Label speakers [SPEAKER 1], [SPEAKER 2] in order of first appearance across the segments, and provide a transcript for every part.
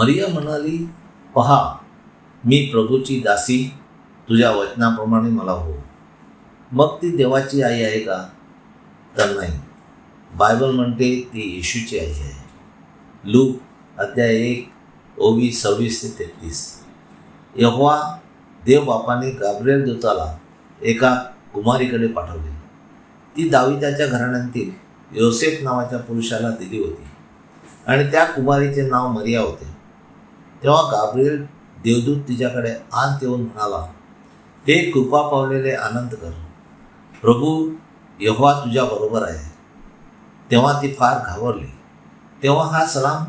[SPEAKER 1] मरिया म्हणाली पहा मी प्रभूची दासी तुझ्या वचनाप्रमाणे मला हो. मग ती देवाची आई आहे का? तर नाही. बायबल म्हणते ती येशूची आई आहे. लूक अध्याय एक ओवी सव्वीस ते तेहतीस. यहोवा देवबापाने बापाने दूताला एका कुमारीकडे पाठवले. ती दाविदाच्या घराण्यातील योसेफ नावाच्या पुरुषाला दिली होती. आणि त्या कुमारीचे नाव मरिया होते. तेव्हा गाब्रिएल देवदूत तिच्याकडे आत येऊन म्हणाला हे कृपा पावलेले आनंद कर. प्रभू यहोवा तुझ्या बरोबर आहे. तेव्हा ती फार घाबरली. तेव्हा हा सलाम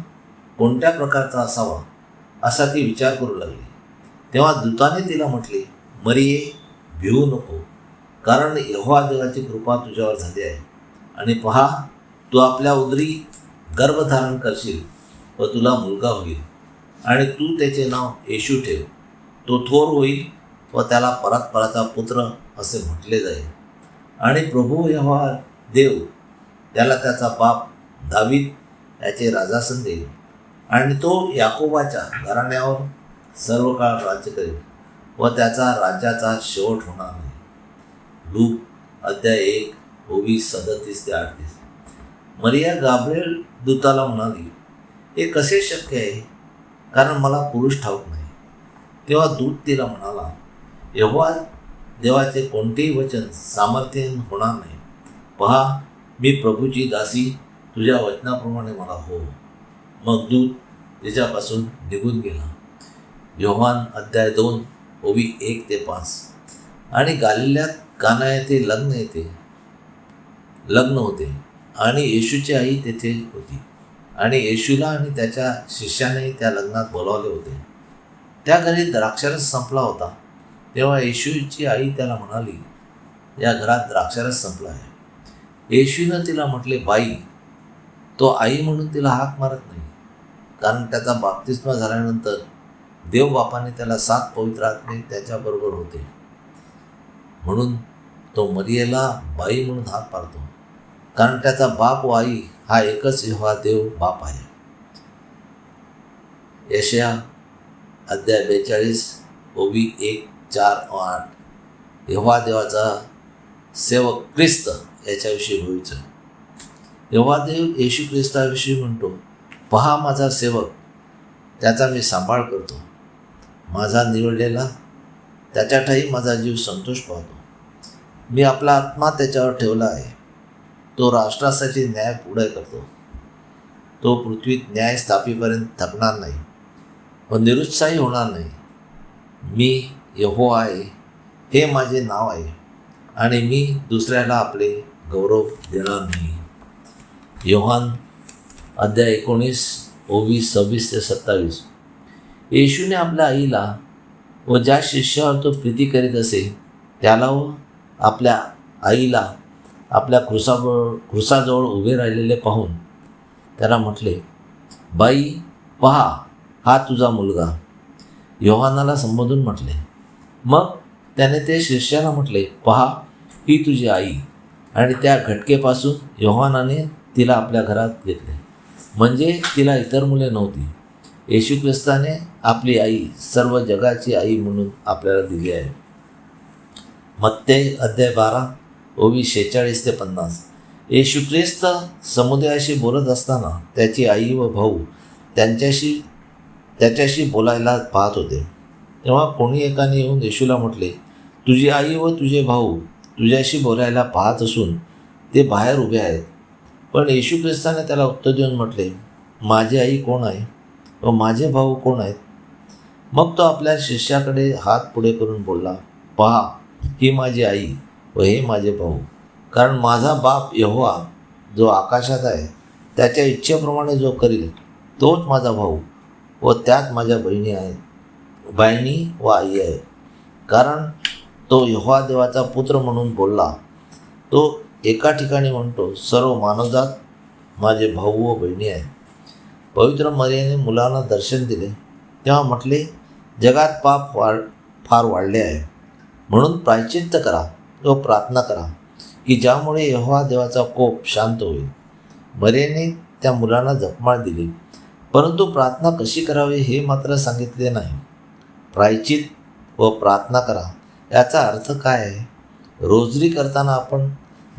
[SPEAKER 1] कोणत्या प्रकारचा असावा असा ती विचार करू लागली. तेव्हा दूताने तिला म्हटले मरिये भिवू नको. कारण यहोवा देवाची कृपा तुझ्यावर झाली आहे. आणि पहा तू आपल्या उदरी गर्भधारण करशील व तुला मुलगा होईल. आणि तू त्याचे नाव येशू ठेव. तो थोर होईल व त्याला परात्पराचा पुत्र असे म्हटले जाईल. आणि प्रभू यव्हा देव त्याला त्याचा बाप दावीद याचे राजासन देईल. आणि तो याकोबाच्या घराण्यावर सर्व काळ राज्य करेल व त्याचा राज्याचा शेवट होणार नाही. लूप अध्याय एक ओवीस सदतीस ते अडतीस. मरिया गाब्रिएल दूताला म्हणाली हे कसे शक्य आहे? कारण मला पुरुष ठाऊक नाही. तेव्हा दूत तिला म्हणाला एव्हा देवाचे कोणतेही वचन सामर्थ्यहीन होणार नाही. पहा मी प्रभूची दासी तुझ्या वचनाप्रमाणे मला हो. मग दूत तिच्यापासून निघून गेला. योहान अध्याय दोन ओवी एक ते पाच. आणि गालिल्यात काना येथे लग्न येते. लग्न होते. आणि येशूची आई तेथे होती. आणि येशूला आणि त्याच्या शिष्याने त्या लग्नात बोलावले होते. त्या घरी द्राक्षरस संपला होता. तेव्हा येशूची आई त्याला म्हणाली या घरात द्राक्षरस संपला आहे. येशूनं तिला म्हटले बाई तो आई म्हणून तिला हाक मारत नाही. कारण त्याचा बाप्तिस्मा झाल्यानंतर देवबापाने त्याला सात पवित्र आत्मे त्याच्याबरोबर होते. म्हणून तो मरियेला बाई म्हणून हाक मारतो. कारण त्याचा बाप व आई हा एकच यहोवा देव बाप आहे. यशया अध्याय बेचाळीस ओवी एक चार व आठ. यहोवा देवाचा सेवक ख्रिस्त याच्याविषयी होईचं यहोवा देव येशू ख्रिस्ताविषयी म्हणतो पहा माझा सेवक त्याचा मी सांभाळ करतो. माझा निवडलेला त्याच्या ठाई माझा जीव संतोष पाहतो. मी आपला आत्मा त्याच्यावर ठेवला आहे. तो राष्ट्रासाठी न्याय पुढे करतो. तो पृथ्वीत न्याय स्थापीपर्यंत थकणार नाही. व निरुत्साही होणार नाही. मी यहो आहे हे माझे नाव आहे. आणि मी दुसऱ्याला आपले गौरव देणार नाही. योहान अध्याय एकोणीस ओवीस सव्वीस ते सत्तावीस. येशूने आपल्या आईला व ज्या शिष्यावर तो प्रीती करीत असे त्याला व आपल्या आईला आपल्या क्रुसाजवळ कृसाजवळ उभे राहिलेले पाहून त्याला म्हटले बाई पहा हा तुझा मुलगा. योहानाला संबोधून म्हटले मग? त्याने ते शिष्याला म्हटले पहा ही तुझी आई. आणि त्या घटकेपासून योहानाने तिला आपल्या घरात घेतले. म्हणजे तिला इतर मुले नव्हती. येशू ख्रिस्ताने आपली आई सर्व जगाची आई म्हणून आपल्याला दिली आहे. मत्ते अध्याय बारा. ओवी शेहेचाळीस ते पन्नास. येशू ख्रिस्त समुदायाशी बोलत असताना त्याची आई व भाऊ त्यांच्याशी त्याच्याशी बोलायला पाहत होते. तेव्हा कोणी एकाने येऊन येशूला म्हटले तुझी आई व तुझे भाऊ तुझ्याशी बोलायला पाहत असून ते बाहेर उभे आहेत. पण येशू ख्रिस्ताने त्याला उत्तर देऊन म्हटले माझी आई कोण आहे व माझे भाऊ कोण आहेत? मग तो आपल्या शिष्याकडे हात पुढे करून बोलला पहा ही माझी आई व हे माझे भाऊ. कारण माझा बाप यहोवा जो आकाशात आहे त्याच्या इच्छेप्रमाणे जो करील तोच माझा भाऊ व त्यात माझ्या बहिणी आहेत. बहिणी व आई आहे. कारण तो यहोवा देवाचा पुत्र म्हणून बोलला तो एका ठिकाणी म्हणतो सर्व मानवजात माझे भाऊ व बहिणी आहेत. पवित्र मर्याने मुलांना दर्शन दिले. तेव्हा म्हटले जगात पाप वाढ फार वाढले आहे. म्हणून प्रायचित्त करा. व प्रार्थना करा की ज्यामुळे यहोवा देवाचा कोप शांत होईल. मरेने त्या मुलांना जपमाळ दिली. परंतु प्रार्थना कशी करावी हे मात्र सांगितले नाही. प्रायचित व प्रार्थना करा याचा अर्थ काय आहे? रोजरी करताना आपण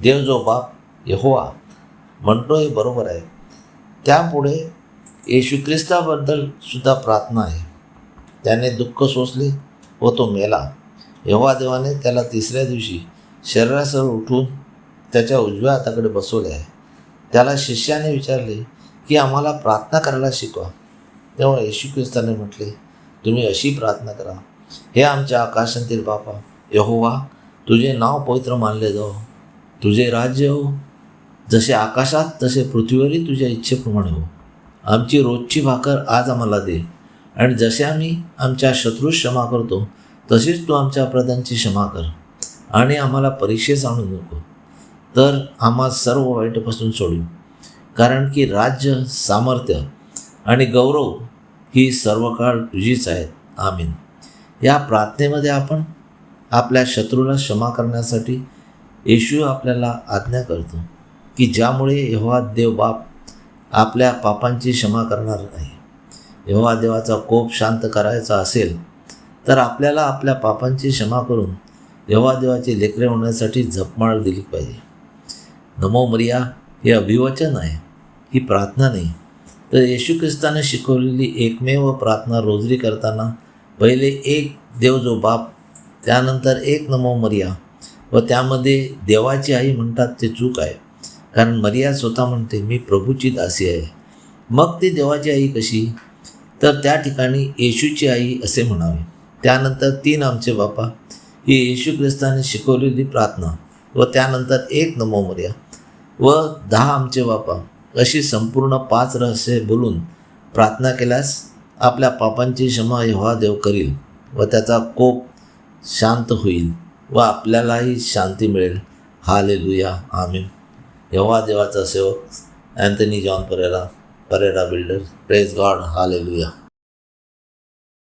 [SPEAKER 1] देव जो बाप यहोवा म्हणतो हे बरोबर आहे. त्यापुढे येशू ख्रिस्ताबद्दल सुद्धा प्रार्थना आहे. त्याने दुःख सोसले व तो मेला. यहोवा देवाने त्याला तिसऱ्या दिवशी शरीरासह उठून त्याच्या उजव्या हाताकडे बसवले. आहे त्याला शिष्याने विचारले की आम्हाला प्रार्थना करायला शिकवा. तेव्हा येशू ख्रिस्ताने म्हटले तुम्ही अशी प्रार्थना करा. हे आमच्या आकाशातील बापा यहोवा तुझे नाव पवित्र मानले जाओ तुझे राज्य हो. जसे आकाशात तसे पृथ्वीवरही तुझ्या इच्छेप्रमाणे हो. आमची रोजची भाकर आज आम्हाला दे. आणि जसे आम्ही आमच्या शत्रूस क्षमा करतो तशीच तू आमच्या अपराधांची क्षमा कर. आणि आम्हाला परीक्षेस आणू नको तर आम्हा सर्व वाईटपासून सोडू कारण की राज्य सामर्थ्य आणि गौरव ही सर्व काळ तुझीच आहेत. आमीन. या प्रार्थनेमध्ये आपण आपल्या शत्रूला क्षमा करण्यासाठी येशू आपल्याला आज्ञा करतो की ज्यामुळे यहोवा देव बाप आपल्या पापांची क्षमा करणार नाही. यहोवा देवाचा कोप शांत करायचा असेल तर आपल्याला आपल्या पापांची क्षमा करून देवाचे लेकरे होण्यासाठी झपमाळ दिली पाहिजे. नमो मरिया हे अभिवचन आहे. ही प्रार्थना नाही. तर येशू ख्रिस्ताने शिकवलेली एकमेव प्रार्थना रोजरी करताना पहिले एक देव जो बाप त्यानंतर एक नमो मरिया व त्यामध्ये देवाची आई म्हणतात ते चूक आहे. कारण मर्या स्वतः म्हणते मी प्रभूची दासी आहे. मग ती देवाची आई कशी? तर त्या ठिकाणी येशूची आई असे म्हणावे. त्यानंतर तीन आमचे बापा ही येशू ख्रिस्ताने शिकवलेली प्रार्थना. व त्यानंतर एक नमो व दहा आमचे बापा अशी संपूर्ण पाच रहस्य बोलून प्रार्थना केल्यास आपल्या पापांची क्षमा यहोवा देव करील व त्याचा कोप शांत होईल व आपल्यालाही शांती मिळेल. हाले लुया आम्ही यहोवा देवाचा सेवक Anthony John Pereira Pereira builder. Praise God hallelujah